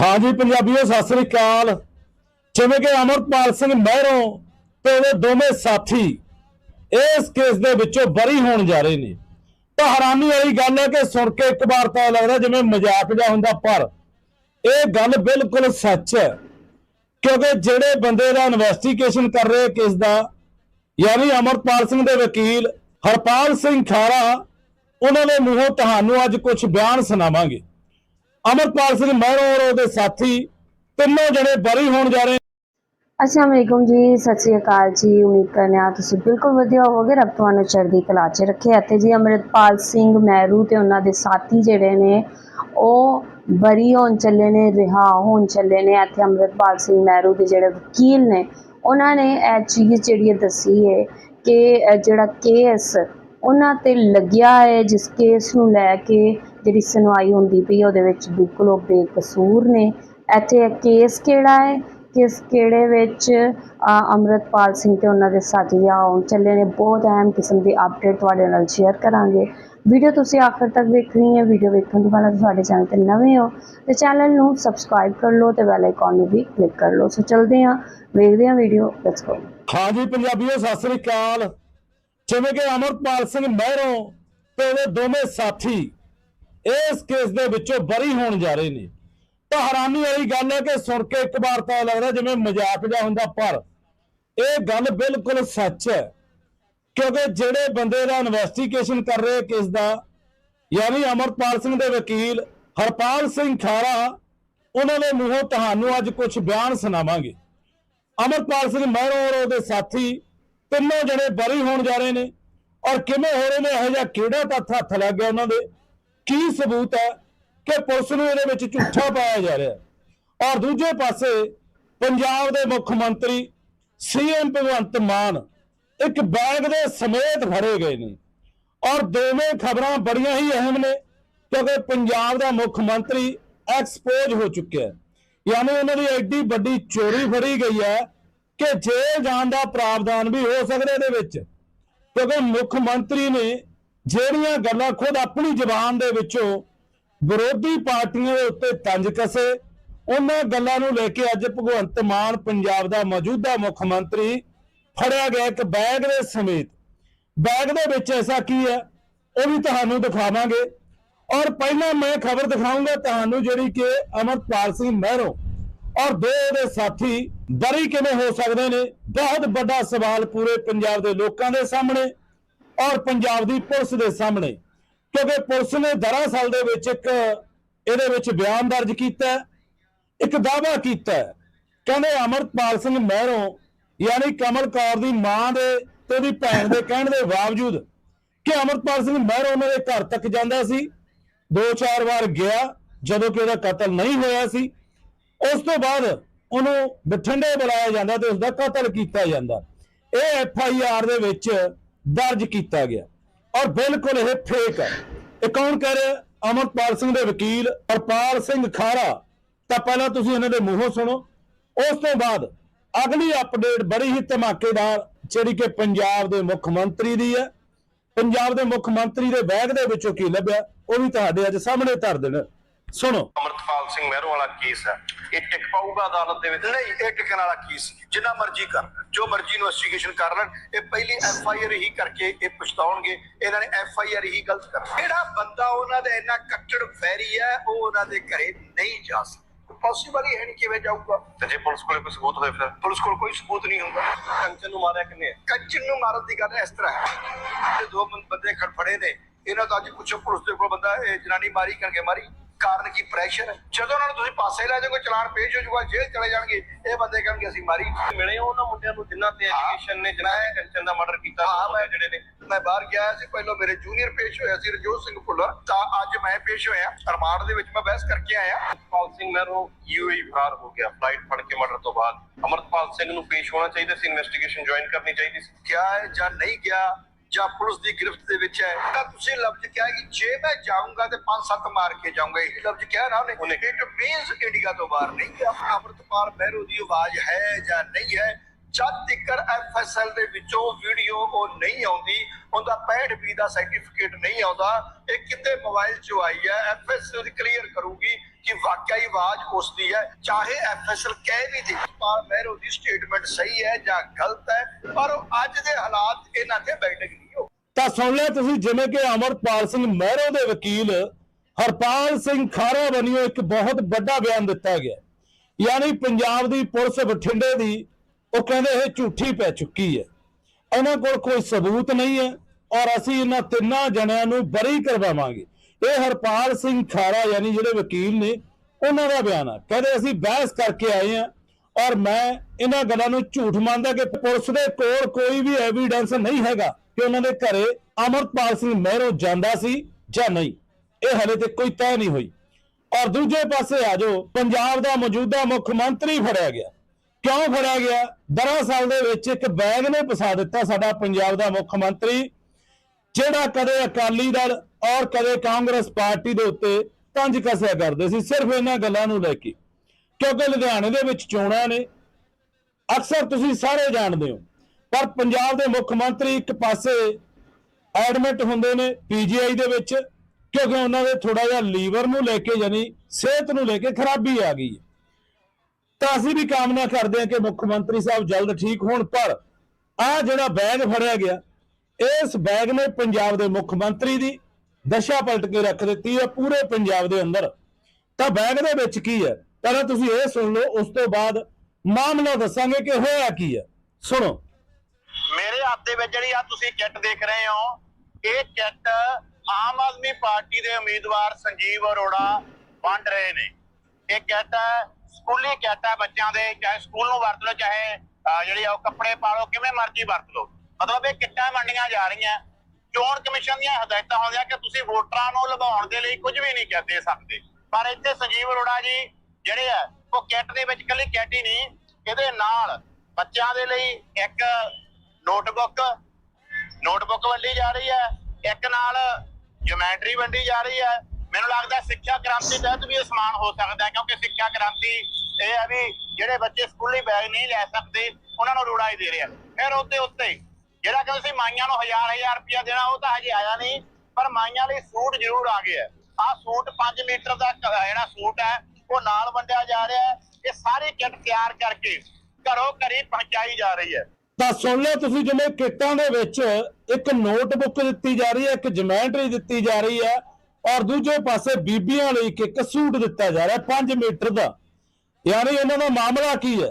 ਹਾਂਜੀ, ਪੰਜਾਬੀਓ, ਸਤਿ ਸ੍ਰੀ ਅਕਾਲ। ਜਿਵੇਂ ਕਿ ਅਮਰਪਾਲ ਸਿੰਘ ਮਹਿਰੋਂ ਤੇ ਉਹਦੇ ਦੋਵੇਂ ਸਾਥੀ ਇਸ ਕੇਸ ਦੇ ਵਿੱਚੋਂ ਬਰੀ ਹੋਣ ਜਾ ਰਹੇ ਨੇ। ਤਾਂ ਹੈਰਾਨੀ ਵਾਲੀ ਗੱਲ ਹੈ ਕਿ ਸੁਣ ਕੇ ਇੱਕ ਵਾਰ ਤਾਂ ਲੱਗਦਾ ਜਿਵੇਂ ਮਜ਼ਾਕ ਜਿਹਾ ਹੁੰਦਾ, ਪਰ ਇਹ ਗੱਲ ਬਿਲਕੁਲ ਸੱਚ ਹੈ। ਕਿਉਂਕਿ ਜਿਹੜੇ ਬੰਦੇ ਦਾ ਇਨਵੈਸਟੀਗੇਸ਼ਨ ਕਰ ਰਹੇ ਕੇਸ ਦਾ, ਯਾਨੀ ਅਮਰਪਾਲ ਸਿੰਘ ਦੇ ਵਕੀਲ ਹਰਪਾਲ ਸਿੰਘ ਖਾਰਾ, ਉਹਨਾਂ ਦੇ ਮੂੰਹੋਂ ਤੁਹਾਨੂੰ ਅੱਜ ਕੁਝ ਬਿਆਨ ਸੁਣਾਵਾਂਗੇ। ਅਮਰਪਾਲ ਸਿੰਘ ਮਹਿਰੋਂ ਔਰ ਉਹਦੇ ਸਾਥੀ ਤਿੰਨੋਂ ਜਣੇ ਬਰੀ ਹੋਣ ਜਾ ਰਹੇ ਅਸਲਾਮ ਅਲੈਕੁਮ ਜੀ, ਸਤਿ ਸ਼੍ਰੀ ਅਕਾਲ ਜੀ। ਉਮੀਦ ਕਰਨੇ ਆ ਤੁਸੀਂ ਬਿਲਕੁਲ ਵਧੀਆ ਹੋਵੋਗੇ। ਰੱਬ ਤੁਹਾਨੂੰ ਚੜ੍ਹਦੀ ਕਲਾ 'ਚ ਰੱਖੇ। ਅਤੇ ਜੀ ਅੰਮ੍ਰਿਤਪਾਲ ਸਿੰਘ ਮਹਿਰੂ ਤੇ ਉਹਨਾਂ ਦੇ ਸਾਥੀ ਜਿਹੜੇ ਨੇ, ਉਹ ਬਰੀ ਹੋਣ ਚੱਲੇ ਨੇ, ਰਿਹਾ ਹੋਣ ਚੱਲੇ ਨੇ। ਇੱਥੇ ਅੰਮ੍ਰਿਤਪਾਲ ਸਿੰਘ ਮਹਿਰੂ ਦੇ ਜਿਹੜੇ ਵਕੀਲ ਨੇ, ਉਹਨਾਂ ਨੇ ਇਹ ਚੀਜ਼ ਜਿਹੜੀ ਦੱਸੀ ਹੈ ਕਿ ਜਿਹੜਾ ਕੇਸ ਉਹਨਾਂ ਤੇ ਲੱਗਿਆ ਹੈ, ਜਿਸ ਕੇਸ ਨੂੰ ਲੈ ਕੇ ਜਿਹੜੀ ਸੁਣਵਾਈ ਹੁੰਦੀ ਪਈ ਉਹਦੇ ਵਿੱਚ ਬਿਲਕੁਲ ਉਹ ਬੇਕਸੂਰ ਨੇ। ਇੱਥੇ ਕੇਸ ਕਿਹੜਾ ਹੈ? ਕਿਸ ਕਿਹੜੇ ਵਿੱਚ ਅ, ਸਿੰਘ ਤੇ ਉਹਨਾਂ ਦੇ ਸਾਥੀ ਆਉਣ ਚੱਲੇ ਨੇ। ਬਹੁਤ ਅਹਿਮ ਕਿਸਮ ਦੀ ਅਪਡੇਟ ਤੁਹਾਡੇ ਨਾਲ ਸ਼ੇਅਰ ਕਰਾਂਗੇ। ਵੀਡੀਓ ਤੁਸੀਂ ਆਖਰ ਤੱਕ ਵੇਖਣੀ ਹੈ। ਵੀਡੀਓ ਵੇਖਣ ਤੋਂ ਪਹਿਲਾਂ ਤੁਸੀਂ ਚੈਨਲ ਤੇ ਨਵੇਂ ਹੋ ਤੇ ਚੈਨਲ ਨੂੰ ਸਬਸਕ੍ਰਾਈਬ ਕਰ ਲਓ ਤੇ ਬੈਲ ਆਈਕਨ ਨੂੰ ਵੀ ਕਲਿੱਕ ਕਰ ਲਓ। ਸੋ ਚਲਦੇ ਹਾਂ ਵੇਖਦੇ ਹਾਂ ਵੀਡੀਓ ਲੈਟਸ ਗੋ ਹਾਂਜੀ ਪੰਜਾਬੀਓ ਸਤਿ ਸ੍ਰੀ ਅਕਾਲ। ਜਿਵੇਂ ਕਿ ਅਮਰਪਾਲ ਸਿੰਘ ਮਹਿਰੋਂ ਤੇ ਉਹਦੇ ਦੋਵੇਂ ਸਾਥੀ ਇਸ ਕੇਸ ਦੇ ਵਿੱਚੋਂ ਬਰੀ ਹੋਣ ਜਾ ਰਹੇ ਨੇ। ਤਾਂ ਹੈਰਾਨੀ ਵਾਲੀ ਗੱਲ ਹੈ ਕਿ ਸੁਣ ਕੇ ਇੱਕ ਵਾਰ ਤਾਂ ਲੱਗਦਾ ਜਿਵੇਂ ਮਜ਼ਾਕ ਜਿਹਾ ਹੁੰਦਾ, ਪਰ ਇਹ ਗੱਲ ਬਿਲਕੁਲ ਸੱਚ ਹੈ, ਕਿਉਂਕਿ ਜਿਹੜੇ ਬੰਦੇ ਦਾ ਇਨਵੈਸਟੀਗੇਸ਼ਨ ਕਰ ਰਹੇ ਕੇਸ ਦਾ, ਯਾਨੀ ਅਮਰਪਾਲ ਸਿੰਘ ਦੇ ਵਕੀਲ ਹਰਪਾਲ ਸਿੰਘ ਖਾਰਾ, ਉਹਨਾਂ ਦੇ ਮੂੰਹੋਂ ਤੁਹਾਨੂੰ ਅੱਜ ਕੁਝ ਬਿਆਨ ਸੁਣਾਵਾਂਗੇ। ਅਮਰਪਾਲ ਸਿੰਘ ਮਹਿਰੋਂ ਔਰ ਉਹਦੇ ਸਾਥੀ ਤਿੰਨੋਂ ਜਣੇ ਬਰੀ ਹੋਣ ਜਾ ਰਹੇ ਨੇ, ਔਰ ਕਿਵੇਂ ਹੋ ਰਹੇ ਨੇ, ਇਹੋ ਜਿਹਾ ਕਿਹੜਾ ਤੱਥ ਹੱਥ ਲੱਗ ਗਿਆ ਉਹਨਾਂ ਦੇ? ਕੀ ਸਬੂਤ ਹੈ ਕਿ ਪੁਲਿਸ ਨੂੰ ਇਹਦੇ ਵਿੱਚ ਝੂਠਾ ਪਾਇਆ ਜਾ ਰਿਹਾ ਔਰ ਦੂਜੇ ਪਾਸੇ ਪੰਜਾਬ ਦੇ ਮੁੱਖ ਮੰਤਰੀ ਸੀਐਮ ਭਗਵੰਤ ਮਾਨ ਇੱਕ ਬੈਗ ਦੇ ਸਮੇਤ ਫੜੇ ਗਏ ਨੇ। ਔਰ ਦੋਵੇਂ ਖਬਰਾਂ ਬੜੀਆਂ ਹੀ ਅਹਿਮ ਨੇ, ਕਿਉਂਕਿ ਪੰਜਾਬ ਦਾ ਮੁੱਖ ਮੰਤਰੀ ਐਕਸਪੋਜ਼ ਹੋ ਚੁੱਕਿਆ ਹੈ। ਯਾਨੀ ਉਹਨਾਂ ਦੀ ਐਡੀ ਵੱਡੀ ਚੋਰੀ ਫੜੀ ਗਈ ਹੈ ਕਿ ਜੇਲ੍ਹ ਜਾਣ ਦਾ ਪ੍ਰਾਵਧਾਨ ਵੀ ਹੋ ਸਕਦਾ ਇਹਦੇ ਵਿੱਚ। ਕਿਉਂਕਿ ਮੁੱਖ ਮੰਤਰੀ ਨੇ ਜਿਹੜੀਆਂ ਗੱਲਾਂ ਖੁਦ ਆਪਣੀ ਜ਼ੁਬਾਨ ਦੇ ਵਿੱਚੋਂ ਵਿਰੋਧੀ ਪਾਰਟੀਆਂ ਦੇ ਉੱਤੇ ਤੰਜ ਕਸੇ, ਉਹਨਾਂ ਗੱਲਾਂ ਨੂੰ ਲੈ ਕੇ ਅੱਜ ਭਗਵੰਤ ਮਾਨ ਪੰਜਾਬ ਦਾ ਮੌਜੂਦਾ ਮੁੱਖ ਮੰਤਰੀ ਫੜਿਆ ਗਿਆ ਇੱਕ ਬੈਗ ਦੇ ਸਮੇਤ। ਬੈਗ ਦੇ ਵਿੱਚ ਐਸਾ ਕੀ ਹੈ, ਉਹ ਵੀ ਤੁਹਾਨੂੰ ਦਿਖਾਵਾਂਗੇ। ਔਰ ਪਹਿਲਾਂ ਮੈਂ ਖਬਰ ਦਿਖਾਉਂਗਾ ਤੁਹਾਨੂੰ ਜਿਹੜੀ ਕਿ ਅਮਰਪਾਲ ਸਿੰਘ ਮਹਿਰੋ ਔਰ ਦੋ ਉਹਦੇ ਸਾਥੀ ਬਰੀ ਕਿਵੇਂ ਹੋ ਸਕਦੇ ਨੇ? ਬਹੁਤ ਵੱਡਾ ਸਵਾਲ ਪੂਰੇ ਪੰਜਾਬ ਦੇ ਲੋਕਾਂ ਦੇ ਸਾਹਮਣੇ। ਔਰ ਪੰਜਾਬ ਦੀ ਪੁਲਿਸ ਦੇ ਸਾਹਮਣੇ। ਕਿਉਂਕਿ ਪੁਲਿਸ ਨੇ ਦਰਅਸਲ ਦੇ ਵਿੱਚ ਇੱਕ ਇਹਦੇ ਵਿੱਚ ਬਿਆਨ ਦਰਜ ਕੀਤਾ ਇੱਕ ਦਾਅਵਾ ਕੀਤਾ ਕਹਿੰਦੇ ਅਮਰਪਾਲ ਸਿੰਘ ਮਹਿਰੋਂ, ਯਾਨੀ ਕਮਲ ਕੌਰ ਦੀ ਮਾਂ ਦੇ ਤੇ ਉਹਦੀ ਭੈਣ ਦੇ ਕਹਿਣ ਦੇ ਬਾਵਜੂਦ ਕਿ ਅਮਰਪਾਲ ਸਿੰਘ ਮਹਿਰੋਂ ਉਹਨਾਂ ਦੇ ਘਰ ਤੱਕ ਜਾਂਦਾ ਸੀ, ਦੋ ਚਾਰ ਵਾਰ ਗਿਆ ਜਦੋਂ ਕਿ ਉਹਦਾ ਕਤਲ ਨਹੀਂ ਹੋਇਆ ਸੀ। ਉਸ ਤੋਂ ਬਾਅਦ ਉਹਨੂੰ ਬਠਿੰਡੇ ਬੁਲਾਇਆ ਜਾਂਦਾ ਤੇ ਉਸ ਦਾ ਕਤਲ ਕੀਤਾ ਜਾਂਦਾ। ਇਹ ਐਫ ਆਈ ਆਰ ਦੇ ਵਿੱਚ ਦਰਜ ਕੀਤਾ ਗਿਆ। ਔਰ ਬਿਲਕੁਲ ਇਹ ਫੇਕ ਹੈ ਇਹ ਕੌਣ ਕਹਿ ਰਿਹਾ? ਅਮਰਪਾਲ ਸਿੰਘ ਦੇ ਵਕੀਲ ਹਰਪਾਲ ਸਿੰਘ ਖਾਰਾ। ਤਾਂ ਪਹਿਲਾਂ ਤੁਸੀਂ ਇਹਨਾਂ ਦੇ ਮੂੰਹੋਂ ਸੁਣੋ। ਉਸ ਤੋਂ ਬਾਅਦ ਅਗਲੀ ਅਪਡੇਟ ਬੜੀ ਹੀ ਧਮਾਕੇਦਾਰ, ਜਿਹੜੀ ਕਿ ਪੰਜਾਬ ਦੇ ਮੁੱਖ ਮੰਤਰੀ ਦੀ ਹੈ। ਪੰਜਾਬ ਦੇ ਮੁੱਖ ਮੰਤਰੀ ਦੇ ਬੈਗ ਦੇ ਵਿੱਚੋਂ ਕੀ ਲੱਭਿਆ, ਉਹ ਵੀ ਤੁਹਾਡੇ ਅੱਜ ਸਾਹਮਣੇ ਧਰ ਦੇਣ। ਸੁਣੋ। ਅਮਰਤਪਾਲ ਸਿੰਘ ਮਹਿਰੋਂ ਵਾਲਾ ਕੇਸ ਹੈ। ਇਹ ਟਿਕ ਪਾਊਗਾ ਅਦਾਲਤ ਦੇ ਵਿੱਚ? ਨਹੀਂ ਇਹ ਟਿਕਣ ਵਾਲਾ ਕੇਸ। ਜਿੰਨਾ ਮਰਜ਼ੀ ਕਰ ਜੋ ਮਰਜ਼ੀ ਇਨਵੈਸਟੀਗੇਸ਼ਨ ਕਰ ਲੈਣ। ਇਹ ਪਹਿਲੀ ਐਫ ਆਈ ਆਰ ਹੀ ਕਰਕੇ ਇਹ ਪਛਤਾਉਣਗੇ। ਇਹਨਾਂ ਨੇ ਐਫ ਆਈ ਆਰ ਹੀ ਗਲਤ ਕਰ ਜਿਹੜਾ ਬੰਦਾ ਉਹਨਾਂ ਦਾ ਇੰਨਾ ਕੱਟੜ ਫੈਰੀ ਹੈ ਉਹ ਉਹਨਾਂ ਦੇ ਘਰੇ ਨਹੀਂ ਜਾ ਸਕਦਾ। ਪੋਸੀਬਲ ਹੀ ਹੈ ਨਹੀਂ ਕਿਵੇਂ ਜਾਊਗਾ। ਤੇ ਜੇ ਪੁਲਿਸ ਕੋਲੇ ਕੋਈ ਸਬੂਤ ਹੋਵੇ ਫਿਰ? ਪੁਲਿਸ ਕੋਲ ਕੋਈ ਸਬੂਤ ਨਹੀਂ ਹੁੰਦਾ। ਕੰਚਨ ਨੂੰ ਮਾਰਿਆ ਕਿੰਨੇ? ਕੰਚਨ ਨੂੰ ਮਾਰਨ ਦੀ ਗੱਲ ਇਸ ਤਰ੍ਹਾਂ ਹੈ। ਇਹ ਦੋ ਬੰਦੇ ਖੜਫੜੇ ਨੇ। ਇਹਨਾਂ ਤੋਂ ਅੱਜ ਪੁੱਛੋ ਪੁਲਿਸ ਦੇ ਕੋਲ ਬੰਦਾ ਇਹ ਜਨਾਨੀ ਮਾਰੀ ਕਰਕੇ ਮਾਰੀ। ਕਾਰਨ ਕੀ ਪ੍ਰੈਸ਼ਰ ਹੈ ਜਦੋਂ ਉਹਨਾਂ ਨੂੰ ਤੁਸੀਂ ਪਾਸੇ ਲੈ ਜਾਓਗੇ ਚਲਾਨ ਪੇਸ਼ ਹੋ ਜਾਊਗਾ ਜੇਲ੍ਹ ਚਲੇ ਜਾਣਗੇ ਇਹ ਬੰਦੇ ਕਹਿਣਗੇ ਅਸੀਂ ਮਾਰੀ ਮਿਲੇ ਉਹਨਾਂ ਮੁੰਡਿਆਂ ਨੂੰ ਜਿਨ੍ਹਾਂ ਤੇ ਐਲੀਗੇਸ਼ਨ ਨੇ ਜਿਨ੍ਹਾਂ ਨੇ ਕੰਚਨ ਦਾ ਮਰਡਰ ਕੀਤਾ ਹਾਂ, ਜਿਹੜੇ ਨੇ? ਮੈਂ ਬਾਹਰ ਗਿਆ ਸੀ ਪਹਿਲਾਂ ਮੇਰੇ ਜੂਨੀਅਰ ਪੇਸ਼ ਹੋਇਆ ਸੀ ਰਜੋਤ ਸਿੰਘ ਭੁੱਲਰ। ਤਾਂ ਅੱਜ ਮੈਂ ਪੇਸ਼ ਹੋਇਆ ਰਿਮਾਂਡ ਦੇ ਵਿੱਚ ਮੈਂ ਬਹਿਸ ਕਰਕੇ ਆਇਆ। ਅਮਰਤਪਾਲ ਸਿੰਘ ਮਹਿਰੋਂ ਯੂਏਈ ਫਰਾਰ ਹੋ ਗਿਆ ਫਲਾਈਟ ਫੜ ਕੇ ਮਰਡਰ ਤੋਂ ਬਾਅਦ। ਅਮਰਤਪਾਲ ਸਿੰਘ ਨੂੰ ਪੇਸ਼ ਹੋਣਾ ਚਾਹੀਦਾ ਸੀ ਇਨਵੈਸਟੀਗੇਸ਼ਨ ਜੁਆਇਨ ਕਰਨੀ ਚਾਹੀਦੀ ਸੀ। ਕਿਆ ਹੈ ਜਾਂ ਨਹੀਂ ਗਿਆ ਜਾਂ ਪੁਲਿਸ ਦੀ ਗ੍ਰਿਫਤ ਦੇ ਵਿੱਚ ਹੈ ਤਾਂ ਤੁਸੀਂ ਲਫ਼ਜ਼ ਕਿਹਾ ਕਿ ਜੇ ਮੈਂ ਜਾਊਂਗਾ ਤੇ ਪੰਜ ਸੱਤ ਮਾਰ ਕੇ ਜਾਊਂਗਾ ਇਹ ਲਫ਼ਜ਼ ਕਿਹਾ ਨਾ। ਉਹਨੇ ਇਟ ਮੀਨਸ ਇੰਡੀਆ ਤੋਂ ਬਾਹਰ ਨਹੀਂ ਗਿਆ ਅਮਰਤਪਾਲ ਮਹਿਰੂ ਦੀ ਆਵਾਜ਼ ਹੈ ਜਾਂ ਨਹੀਂ ਹੈ। ਜਦ ਤੱਕ ਐਫਐਸਐਲ ਦੇ ਵਿੱਚੋਂ ਵੀਡੀਓ ਉਹ ਨਹੀਂ ਆਉਂਦੀ ਉਹਦਾ 65 ਬੀ ਦਾ ਸਰਟੀਫਿਕੇਟ ਨਹੀਂ ਆਉਂਦਾ ਇਹ ਕਿਤੇ ਮੋਬਾਈਲ 'ਚ ਆਈ ਹੈ ਐਫਐਸਐਲ ਕਲੀਅਰ ਕਰੂਗੀ ਕਿ ਵਾਕਿਆ ਹੀ ਆਵਾਜ਼ ਉਸ ਦੀ ਹੈ ਚਾਹੇ ਐਫਐਸਐਲ ਕਹਿ ਵੀ ਦੇ। ਪਾਲ ਮਹਿਰੋ ਦੀ ਸਟੇਟਮੈਂਟ ਸਹੀ ਹੈ ਜਾਂ ਗਲਤ ਹੈ ਪਰ ਅੱਜ ਦੇ ਹਾਲਾਤ ਇਹਨਾਂ ਤੇ ਨਹੀਂ ਹੋ ਤਾਂ ਸੁਣ ਲਿਆ ਤੁਸੀਂ, ਜਿਵੇਂ ਕਿ ਅਮਰਪਾਲ ਸਿੰਘ ਮਹਿਰੋ ਦੇ ਵਕੀਲ ਹਰਪਾਲ ਸਿੰਘ ਖਾਰਾ ਵੱਲੋਂ ਇੱਕ ਬਹੁਤ ਵੱਡਾ ਬਿਆਨ ਦਿੱਤਾ ਗਿਆ। ਯਾਨੀ ਪੰਜਾਬ ਦੀ ਪੁਲਿਸ ਬਠਿੰਡੇ ਦੀ, ਉਹ ਕਹਿੰਦੇ ਇਹ ਝੂਠੀ ਪੈ ਚੁੱਕੀ ਹੈ। ਇਹਨਾਂ ਕੋਲ ਕੋਈ ਸਬੂਤ ਨਹੀਂ ਹੈ ਔਰ ਅਸੀਂ ਇਹਨਾਂ ਤਿੰਨਾਂ ਜਣਿਆਂ ਨੂੰ ਬਰੀ ਕਰਵਾਵਾਂਗੇ। ਇਹ ਹਰਪਾਲ ਸਿੰਘ ਖਾਰਾ ਯਾਨੀ ਜਿਹੜੇ ਵਕੀਲ ਨੇ, ਉਹਨਾਂ ਦਾ ਬਿਆਨ ਆ। ਕਹਿੰਦੇ ਅਸੀਂ ਬਹਿਸ ਕਰਕੇ ਆਏ ਆ ਔਰ ਮੈਂ ਇਹਨਾਂ ਗੱਲਾਂ ਨੂੰ ਝੂਠ ਮੰਨਦਾ ਕਿ ਪੁਲਿਸ ਦੇ ਕੋਲ ਕੋਈ ਵੀ ਐਵੀਡੈਂਸ ਨਹੀਂ ਹੈਗਾ। ਕਿ ਉਹਨਾਂ ਦੇ ਘਰੇ ਅਮਰਪਾਲ ਸਿੰਘ ਮਹਿਰੋ ਜਾਂਦਾ ਸੀ ਜਾਂ ਨਹੀਂ, ਇਹ ਹਲੇ ਤੱਕ ਕੋਈ ਤੈਅ ਨਹੀਂ ਹੋਈ। ਔਰ ਦੂਜੇ ਪਾਸੇ ਆ ਜਾਓ, ਪੰਜਾਬ ਦਾ ਮੌਜੂਦਾ ਮੁੱਖ ਮੰਤਰੀ ਫੜਿਆ ਗਿਆ। ਕਿਉਂ ਫੜਿਆ ਗਿਆ? ਦਰਅਸਲ ਦੇ ਵਿੱਚ ਇੱਕ ਬੈਗ ਨੇ ਫਸਾ ਦਿੱਤਾ ਸਾਡਾ ਪੰਜਾਬ ਦਾ ਮੁੱਖ ਮੰਤਰੀ, ਜਿਹੜਾ ਕਦੇ ਅਕਾਲੀ ਦਲ ਔਰ ਕਦੇ ਕਾਂਗਰਸ ਪਾਰਟੀ ਦੇ ਉੱਤੇ ਤੰਜ ਕਸਿਆ ਕਰਦੇ ਸੀ, ਸਿਰਫ ਇਹਨਾਂ ਗੱਲਾਂ ਨੂੰ ਲੈ ਕੇ। ਕਿਉਂਕਿ ਲੁਧਿਆਣੇ ਦੇ ਵਿੱਚ ਚੋਣਾਂ ਨੇ। ਅਕਸਰ ਤੁਸੀਂ ਸਾਰੇ ਜਾਣਦੇ ਹੋ ਪਰ ਪੰਜਾਬ ਦੇ ਮੁੱਖ ਮੰਤਰੀ ਇੱਕ ਪਾਸੇ ਐਡਮਿਟ ਹੁੰਦੇ ਨੇ ਪੀਜੀਆਈ ਦੇ ਵਿੱਚ, ਕਿਉਂਕਿ ਉਹਨਾਂ ਦੇ ਥੋੜਾ ਜਿਹਾ ਲੀਵਰ ਨੂੰ ਲੈ ਕੇ ਯਾਨੀ ਸਿਹਤ ਨੂੰ ਲੈ ਕੇ ਖਰਾਬੀ ਆ ਗਈ ਹੈ। ਤਾਂ ਅਸੀਂ ਵੀ ਕਾਮਨਾ ਕਰਦੇ ਹਾਂ ਕਿ ਮੁੱਖ ਮੰਤਰੀ ਸਾਹਿਬ ਜਲਦ ਠੀਕ ਹੋਣ, ਪਰ ਆ ਜਿਹੜਾ ਬੈਗ ਫੜਿਆ ਗਿਆ, ਇਸ ਬੈਗ ਨੇ ਪੰਜਾਬ ਦੇ ਮੁੱਖ ਮੰਤਰੀ ਦੀ ਦਸ਼ਾ ਪਲਟ ਕੇ ਰੱਖ ਦਿੱਤੀ ਹੈ ਪੂਰੇ ਪੰਜਾਬ ਦੇ ਅੰਦਰ। ਤਾਂ ਬੈਗ ਦੇ ਵਿੱਚ ਕੀ ਹੈ? ਪਹਿਲਾਂ ਤੁਸੀਂ ਇਹ ਸੁਣ ਲਓ, ਉਸ ਤੋਂ ਬਾਅਦ ਮਾਮਲਾ ਦੱਸਾਂਗੇ ਕਿ ਹੋਇਆ ਕੀ ਹੈ। ਸੁਣੋ। ਮੇਰੇ ਹੱਥ ਦੇ ਵਿੱਚ ਜਿਹੜੀ ਆ ਤੁਸੀਂ ਕਿੱਟ ਦੇਖ ਰਹੇ ਹੋ, ਇਹ ਕਿੱਟ ਆਮ ਆਦਮੀ ਪਾਰਟੀ ਦੇ ਉਮੀਦਵਾਰ ਸੰਜੀਵ ਅਰੋੜਾ ਵੰਡ ਰਹੇ ਨੇ। ਇਹ ਕਿੱਟ ਸਕੂਲੀ ਕਿੱਟ ਹੈ ਬੱਚਿਆਂ ਦੇ, ਚਾਹੇ ਸਕੂਲ ਨੂੰ ਵਰਤ ਲਓ, ਚਾਹੇ ਜਿਹੜੀ ਆ ਉਹ ਕੱਪੜੇ ਪਾ ਲਓ ਕਿਵੇਂ ਮਰਜ਼ੀ ਵਰਤ ਲਓ। ਮਤਲਬ ਇਹ ਕਿੱਟਾਂ ਵੰਡੀਆਂ ਜਾ ਰਹੀਆਂ। ਚੋਣ ਕਮਿਸ਼ਨ ਦੀਆਂ ਹਦਾਇਤਾਂ ਹੁੰਦੀਆਂ ਕਿ ਤੁਸੀਂ ਵੋਟਰਾਂ ਨੂੰ ਲਗਾਉਣ ਦੇ ਲਈ ਕੁਝ ਵੀ ਨਹੀਂ ਕਰ ਦੇ ਸਕਦੇ। ਪਰ ਇੱਥੇ ਸੰਜੀਵ ਅਰੋੜਾ ਜੀ ਜਿਹੜੇ ਆ, ਉਹ ਕਿੱਟ ਦੇ ਵਿੱਚ ਕੱਲੀ ਕਿੱਟ ਹੀ ਨਹੀਂ, ਇਹਦੇ ਨਾਲ ਬੱਚਿਆਂ ਦੇ ਲਈ ਇੱਕ ਨੋਟਬੁੱਕ। ਨੋਟਬੁੱਕ ਵੰਡੀ ਜਾ ਰਹੀ ਹੈ। ਇੱਕ ਨਾਲ ਜਿਓਮੈਟਰੀ ਵੰਡੀ ਜਾ ਰਹੀ ਹੈ। ਮੈਨੂੰ ਲੱਗਦਾ ਸਿੱਖਿਆ ਕ੍ਰਾਂਤੀ ਤਹਿਤ ਵੀ ਇਹ ਸਮਾਨ ਹੋ ਸਕਦਾ ਹੈ, ਕਿਉਂਕਿ ਸਿੱਖਿਆ ਕ੍ਰਾਂਤੀ ਇਹ ਹੈ ਵੀ ਜਿਹੜੇ ਬੱਚੇ ਸਕੂਲੀ ਬੈਗ ਨਹੀਂ ਲੈ ਸਕਦੇ, ਉਹਨਾਂ ਨੂੰ ਰੋੜਾ ਹੀ ਦੇ ਰਿਹਾ। ਫਿਰ ਉਹਦੇ ਉੱਤੇ ਜਿਹੜਾ ਕਿ ਤੁਸੀਂ ਮਾਈਆਂ ਨੂੰ ਹਜ਼ਾਰ ਹਜ਼ਾਰ ਰੁਪਇਆ ਦੇਣਾ, ਉਹ ਤਾਂ ਹਜੇ ਆਇਆ ਨਹੀਂ, ਪਰ ਮਾਈਆਂ ਲਈ ਸੂਟ ਜ਼ਰੂਰ ਆ ਗਿਆ। ਆਹ ਸੂਟ 5 ਮੀਟਰ ਦਾ ਜਿਹੜਾ ਸੂਟ ਹੈ, ਉਹ ਨਾਲ ਵੰਡਿਆ ਜਾ ਰਿਹਾ ਹੈ। ਇਹ ਸਾਰੀ ਕਿੱਟ ਤਿਆਰ ਕਰਕੇ ਘਰੋਂ ਘਰੀ ਪਹੁੰਚਾਈ ਜਾ ਰਹੀ ਹੈ। ਤਾਂ ਸੁਣ ਲਓ ਤੁਸੀਂ ਜਿਵੇਂ ਕਿੱਟਾਂ ਦੇ ਵਿੱਚ ਇੱਕ ਨੋਟਬੁੱਕ ਦਿੱਤੀ ਜਾ ਰਹੀ ਹੈ, ਇੱਕ ਜਮੈਂਟਰੀ ਦਿੱਤੀ ਜਾ ਰਹੀ ਹੈ ਔਰ ਦੂਜੇ ਪਾਸੇ ਬੀਬੀਆਂ ਲਈ ਇੱਕ- ਇੱਕ ਸੂਟ ਦਿੱਤਾ ਜਾ ਰਿਹਾ 5 ਮੀਟਰ ਦਾ। ਯਾਨੀ ਇਹਨਾਂ ਦਾ ਮਾਮਲਾ ਕੀ ਹੈ?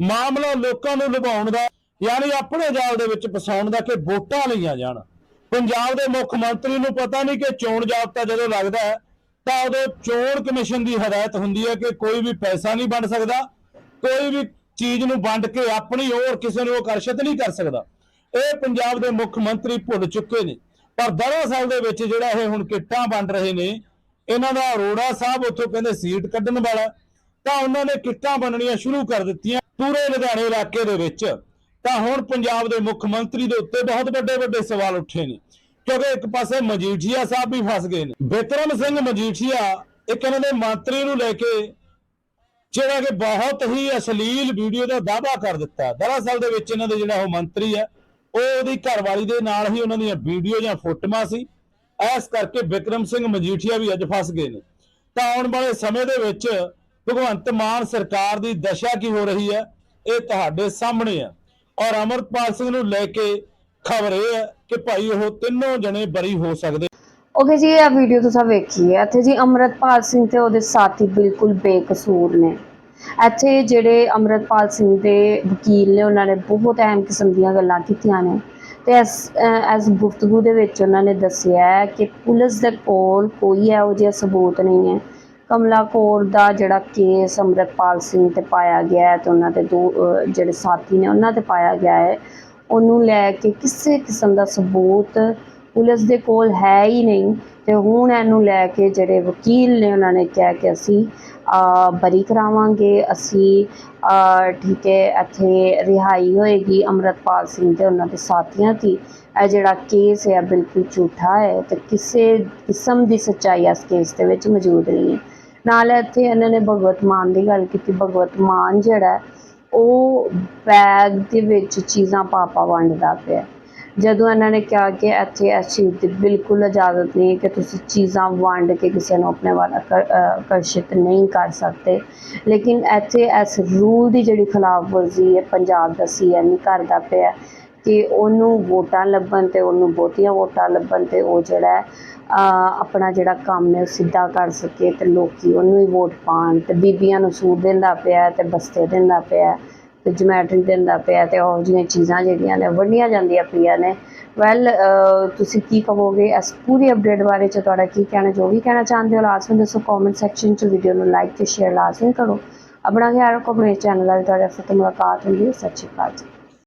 ਮਾਮਲਾ ਲੋਕਾਂ ਨੂੰ ਲੁਭਾਉਣ ਦਾ, ਯਾਨੀ ਆਪਣੇ ਜਾਲ ਦੇ ਵਿੱਚ ਫਸਾਉਣ ਦਾ ਕਿ ਵੋਟਾਂ ਲਈਆਂ ਜਾਣ। ਪੰਜਾਬ ਦੇ ਮੁੱਖ ਮੰਤਰੀ ਨੂੰ ਪਤਾ ਨਹੀਂ ਕਿ ਚੋਣ ਜਾਬਤਾ ਜਦੋਂ ਲੱਗਦਾ ਹੈ, ਤਾਂ ਉਦੋਂ ਚੋਣ ਕਮਿਸ਼ਨ ਦੀ ਹਦਾਇਤ ਹੁੰਦੀ ਹੈ ਕਿ ਕੋਈ ਵੀ ਪੈਸਾ ਨਹੀਂ ਬਣ ਸਕਦਾ, ਕੋਈ ਵੀ ਚੀਜ਼ ਨੂੰ ਵੰਡ ਕੇ ਆਪਣੀ ਹੋਰ ਕਿਸੇ ਨੂੰ ਆਕਰਸ਼ਿਤ ਨਹੀਂ ਕਰ ਸਕਦਾ। ਇਹ ਪੰਜਾਬ ਦੇ ਮੁੱਖ ਮੰਤਰੀ ਭੁੱਲ ਚੁੱਕੇ ਨੇ। ਪਰ ਦਰਅਸਲ ਦੇ ਵਿੱਚ ਜਿਹੜਾ ਇਹ ਹੁਣ ਕਿੱਟਾਂ ਵੰਡ ਰਹੇ ਨੇ, ਇਹਨਾਂ ਦਾ ਅਰੋੜਾ ਸਾਹਿਬ ਉੱਥੋਂ ਕਹਿੰਦੇ ਸੀਟ ਕੱਢਣ ਵਾਲਾ। ਤਾਂ ਉਹਨਾਂ ਨੇ ਕਿੱਟਾਂ ਵੰਡਣੀਆਂ ਸ਼ੁਰੂ ਕਰ ਦਿੱਤੀਆਂ ਪੂਰੇ ਲੁਧਿਆਣੇ ਇਲਾਕੇ ਦੇ ਵਿੱਚ। ਤਾਂ ਹੁਣ ਪੰਜਾਬ ਦੇ ਮੁੱਖ ਮੰਤਰੀ ਦੇ ਉੱਤੇ ਬਹੁਤ ਵੱਡੇ ਵੱਡੇ ਸਵਾਲ ਉੱਠੇ ਨੇ। ਕਿਉਂਕਿ ਇੱਕ ਪਾਸੇ ਮਜੀਠੀਆ ਸਾਹਿਬ ਵੀ ਫਸ ਗਏ ਨੇ। ਬਿਕਰਮ ਸਿੰਘ ਮਜੀਠੀਆ ਇੱਕ ਇਹਨਾਂ ਦੇ ਮੰਤਰੀ ਨੂੰ ਲੈ ਕੇ ਜਿਹੜਾ ਕਿ ਬਹੁਤ ਹੀ ਅਸ਼ਲੀਲ ਵੀਡੀਓ ਦਾ ਦਾਅਵਾ ਕਰ ਦਿੱਤਾ। ਦਰਅਸਲ ਦੇ ਵਿੱਚ ਇਹਨਾਂ ਦੇ ਜਿਹੜਾ ਉਹ ਮੰਤਰੀ ਹੈ, ਉਹ ਉਹਦੀ ਘਰਵਾਲੀ ਦੇ ਨਾਲ ਹੀ ਉਹਨਾਂ ਦੀਆਂ ਵੀਡੀਓ ਜਾਂ ਫੋਟੋਆਂ ਸੀ। ਐਸ ਕਰਕੇ ਵਿਕਰਮ ਸਿੰਘ ਮਜੀਠੀਆ ਵੀ ਅੱਜ ਫਸ ਗਏ ਨੇ। ਤਾਂ ਆਉਣ ਵਾਲੇ ਸਮੇਂ ਦੇ ਵਿੱਚ ਭਗਵੰਤ ਮਾਨ ਸਰਕਾਰ ਦੀ ਦਸ਼ਾ ਕੀ ਹੋ ਰਹੀ ਹੈ, ਇਹ ਤੁਹਾਡੇ ਸਾਹਮਣੇ ਆ ਔਰ ਅਮਰਪਾਲ ਸਿੰਘ ਨੂੰ ਲੈ ਕੇ ਖਬਰ ਇਹ ਹੈ ਕਿ ਭਾਈ ਉਹ ਤਿੰਨੋਂ ਜਣੇ ਬਰੀ ਹੋ ਸਕਦੇ ਓਕੇ ਜੀ ਇਹ ਵੀਡੀਓ ਤੁਸੀਂ ਵੇਖੀ ਹੈ, ਇੱਥੇ ਜੀ ਅਮਰਤਪਾਲ ਸਿੰਘ ਤੇ ਉਹਦੇ ਸਾਥੀ ਬਿਲਕੁਲ ਬੇਕਸੂਰ ਨੇ। ਇੱਥੇ ਜਿਹੜੇ ਅਮਰਤਪਾਲ ਸਿੰਘ ਦੇ ਵਕੀਲ ਨੇ, ਉਹਨਾਂ ਨੇ ਬਹੁਤ ਅਹਿਮ ਕਿਸਮ ਦੀਆਂ ਗੱਲਾਂ ਕੀਤੀਆਂ ਨੇ। ਤੇ ਇਸ ਇਸ ਗੁਫ਼ਤਗੂ ਦੇ ਵਿੱਚ ਉਹਨਾਂ ਨੇ ਦੱਸਿਆ ਕਿ ਪੁਲਿਸ ਦੇ ਕੋਲ ਕੋਈ ਇਹੋ ਜਿਹਾ ਸਬੂਤ ਨਹੀਂ ਹੈ। ਕਮਲਾ ਕੌਰ ਦਾ ਜਿਹੜਾ ਕੇਸ ਅਮਰਤਪਾਲ ਸਿੰਘ ਤੇ ਪਾਇਆ ਗਿਆ ਹੈ ਤੇ ਉਹਨਾਂ ਦੇ ਦੋ ਜਿਹੜੇ ਸਾਥੀ ਨੇ, ਉਹਨਾਂ ਤੇ ਪਾਇਆ ਗਿਆ ਹੈ। ਉਹਨੂੰ ਲੈ ਕੇ ਕਿਸੇ ਕਿਸਮ ਦਾ ਸਬੂਤ ਪੁਲਿਸ ਦੇ ਕੋਲ ਹੈ ਹੀ ਨਹੀਂ ਤੇ ਹੁਣ ਇਹਨੂੰ ਲੈ ਕੇ ਜਿਹੜੇ ਵਕੀਲ ਨੇ ਉਹਨਾਂ ਨੇ ਕਿਹਾ ਕਿ ਅਸੀਂ ਬਰੀ ਕਰਾਵਾਂਗੇ, ਅਸੀਂ ਠੀਕ ਹੈ, ਇੱਥੇ ਰਿਹਾਈ ਹੋਏਗੀ ਅਮਰਤਪਾਲ ਸਿੰਘ ਤੇ ਉਹਨਾਂ ਦੇ ਸਾਥੀਆਂ ਦੀ। ਇਹ ਜਿਹੜਾ ਕੇਸ ਹੈ, ਬਿਲਕੁਲ ਝੂਠਾ ਹੈ ਤੇ ਕਿਸੇ ਕਿਸਮ ਦੀ ਸੱਚਾਈ ਇਸ ਕੇਸ ਦੇ ਵਿੱਚ ਮੌਜੂਦ ਨਹੀਂ ਹੈ। ਨਾਲ ਇੱਥੇ ਇਹਨਾਂ ਨੇ ਭਗਵਤ ਮਾਨ ਦੀ ਗੱਲ ਕੀਤੀ। ਭਗਵਤ ਮਾਨ ਜਿਹੜਾ ਉਹ ਬੈਗ ਦੇ ਵਿੱਚ ਚੀਜ਼ਾਂ ਪਾਪਾ ਵੰਡਦਾ ਪਿਆ। ਜਦੋਂ ਇਹਨਾਂ ਨੇ ਕਿਹਾ ਕਿ ਇੱਥੇ ਇਸ ਚੀਜ਼ ਦੀ ਬਿਲਕੁਲ ਇਜਾਜ਼ਤ ਨਹੀਂ ਕਿ ਤੁਸੀਂ ਚੀਜ਼ਾਂ ਵੰਡ ਕੇ ਕਿਸੇ ਨੂੰ ਆਪਣੇ ਵੱਲ ਆਕਰ- ਆਕਰਸ਼ਿਤ ਨਹੀਂ ਕਰ ਸਕਦੇ, ਲੇਕਿਨ ਇੱਥੇ ਇਸ ਰੂਲ ਦੀ ਜਿਹੜੀ ਖਿਲਾਫਵਰਜ਼ੀ ਹੈ ਪੰਜਾਬ ਦਾ ਸੀਐਮ ਕਰਦਾ ਪਿਆ ਕਿ ਉਹਨੂੰ ਵੋਟਾਂ ਲੱਭਣ ਤੇ ਉਹਨੂੰ ਬਹੁਤੀਆਂ ਵੋਟਾਂ ਲੱਭਣ ਤੇ ਉਹ ਜਿਹੜਾ ਆਪਣਾ ਜਿਹੜਾ ਕੰਮ ਹੈ ਉਹ ਸਿੱਧਾ ਕਰ ਸਕੇ ਤੇ ਲੋਕੀ ਉਹਨੂੰ ਹੀ ਵੋਟ ਪਾਣ ਤੇ ਬੀਬੀਆਂ ਨੂੰ ਸੂਟ ਦਿੰਦਾ ਪਿਆ ਤੇ ਬਸਤੇ ਦਿੰਦਾ ਪਿਆ। ਤੇ ਜਮੈਟਰੀ ਦਿੰਦਾ ਪਿਆ ਤੇ ਉਹ ਜਿਹੀਆਂ ਚੀਜ਼ਾਂ ਜਿਹੜੀਆਂ ਨੇ ਵੰਡੀਆਂ ਜਾਂਦੀਆਂ ਪਈਆਂ ਨੇ। ਵੈਲ ਤੁਸੀਂ ਕੀ ਕਹੋਗੇ? ਇਸ ਪੂਰੀ ਅਪਡੇਟ ਬਾਰੇ ਚ ਤੁਹਾਡਾ ਕੀ ਕਹਿਣਾ, ਜੋ ਵੀ ਕਹਿਣਾ ਚਾਹੁੰਦੇ ਹੋ ਲਾਜ਼ਮੀ ਦੱਸੋ ਕਮੈਂਟ ਸੈਕਸ਼ਨ ਚ ਵੀਡੀਓ ਨੂੰ ਲਾਈਕ ਤੇ ਸ਼ੇਅਰ ਲਾਜ਼ਮੀ ਕਰੋ। ਆਪਣਾ ਖਿਆਲ ਰੱਖੋ, ਆਪਣੇ ਚੈਨਲ ਨਾਲ ਤੁਹਾਡੇ ਫਿਰ ਮੁਲਾਕਾਤ ਹੁੰਦੀ ਹੈ। ਸਤਿ ਸ਼੍ਰੀ ਅਕਾਲ ਜੀ।